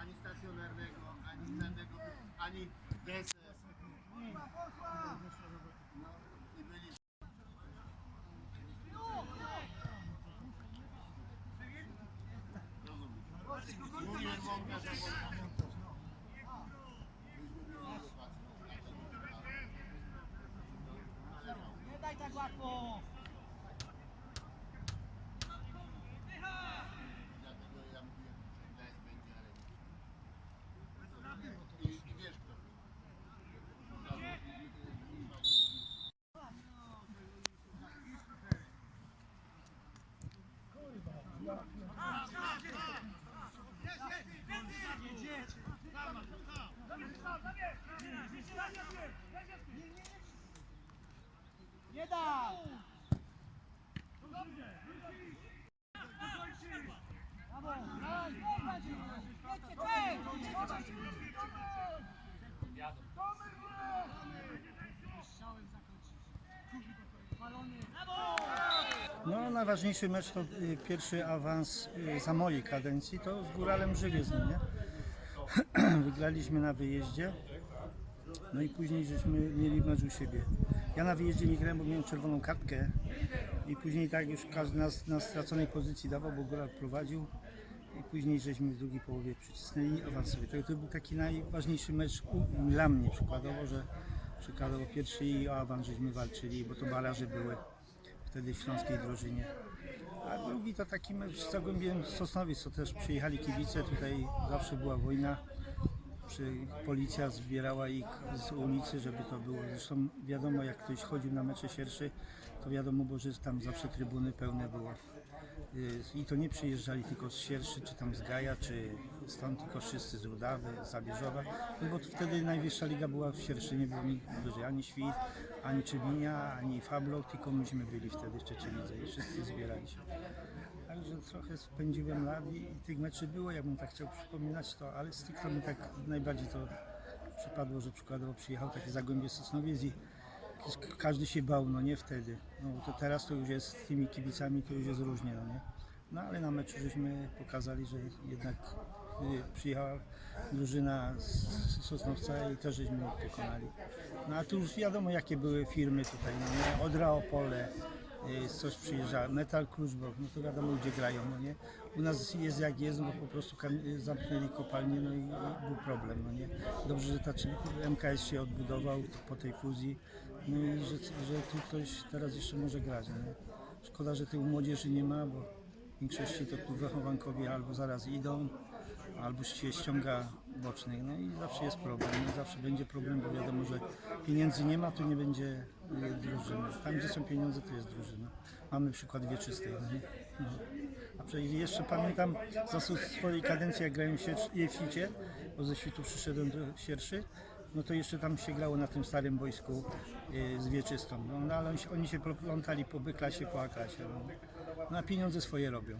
Ani stacjonarnego, ani innego, ani deser. No i byli Rozumiem. Mówiłem wam, że łatwo! Dlatego ja mówiłem, że dać będzie, ale... I, i wiesz kto? Nie da! No, najważniejszy mecz to y, pierwszy awans y, za mojej kadencji, to z Góralem Żywiec, no nie? Wygraliśmy na wyjeździe, no i później żeśmy mieli mecz u siebie. Ja na wyjeździe nie grałem, bo miałem czerwoną kartkę i później tak już każdy nas na straconej pozycji dawał, bo Góral prowadził i później żeśmy w drugiej połowie przycisnęli awans sobie. To, to był taki najważniejszy mecz dla mnie przykładowo, że przykładowo pierwszy i o awans żeśmy walczyli, bo to baraże były wtedy w śląskiej drużynie. A drugi to taki mecz z Zagłębiem Sosnowiec, co też przyjechali kibice, tutaj zawsze była wojna. Przy, policja zbierała ich z ulicy, żeby to było. Zresztą wiadomo, jak ktoś chodził na mecze sierszy, to wiadomo, bo że tam zawsze trybuny pełne było. Y, I to nie przyjeżdżali tylko z Sierszy, czy tam z Gaja, czy stąd, tylko wszyscy z Rudawy, Zabierzowa, no bo wtedy najwyższa liga była w Sierszy, nie było nikt ani Świt, ani Czybinia, ani Fablo, tylko myśmy byli wtedy w trzeciej lidze i wszyscy zbierali się. Także trochę spędziłem lat i, tych meczy było, jakbym tak chciał przypominać to, ale z tych to mi tak najbardziej to przypadło, że przykładowo przyjechał taki Zagłębie Sosnowiec i każdy się bał, no nie wtedy. No to teraz to już jest z tymi kibicami, to już jest różnie, no nie. No ale na meczu żeśmy pokazali, że jednak y, przyjechała drużyna z Sosnowca i też żeśmy pokonali. No a tu już wiadomo jakie były firmy tutaj, no nie. Odra Opole, coś przyjeżdża, Metal Kluczbork, no to wiadomo gdzie grają, no nie. U nas jest jak jest, bo po prostu y, zamknęli kopalnię, no i, i był problem, no nie. Dobrze, że ta MKS się odbudował po tej fuzji, no i że, że tu ktoś teraz jeszcze może grać, no nie. Szkoda, że tej młodzieży nie ma, bo w większości to tu wychowankowie albo zaraz idą, albo się ściąga bocznych, no i zawsze jest problem, no zawsze będzie problem, bo wiadomo, że pieniędzy nie ma, to nie będzie y, drużyny. Tam, gdzie są pieniądze, to jest drużyna. Mamy przykład wieczystej, no? No. A przecież jeszcze pamiętam za su- swojej kadencji, jak grałem w w Świcie, bo ze Świtu przyszedłem do Sierszy, no to jeszcze tam się grało na tym starym boisku y, z wieczystą. No, no ale oni się, oni się plątali po B-klasie, po A-klasie. No. no a pieniądze swoje robią.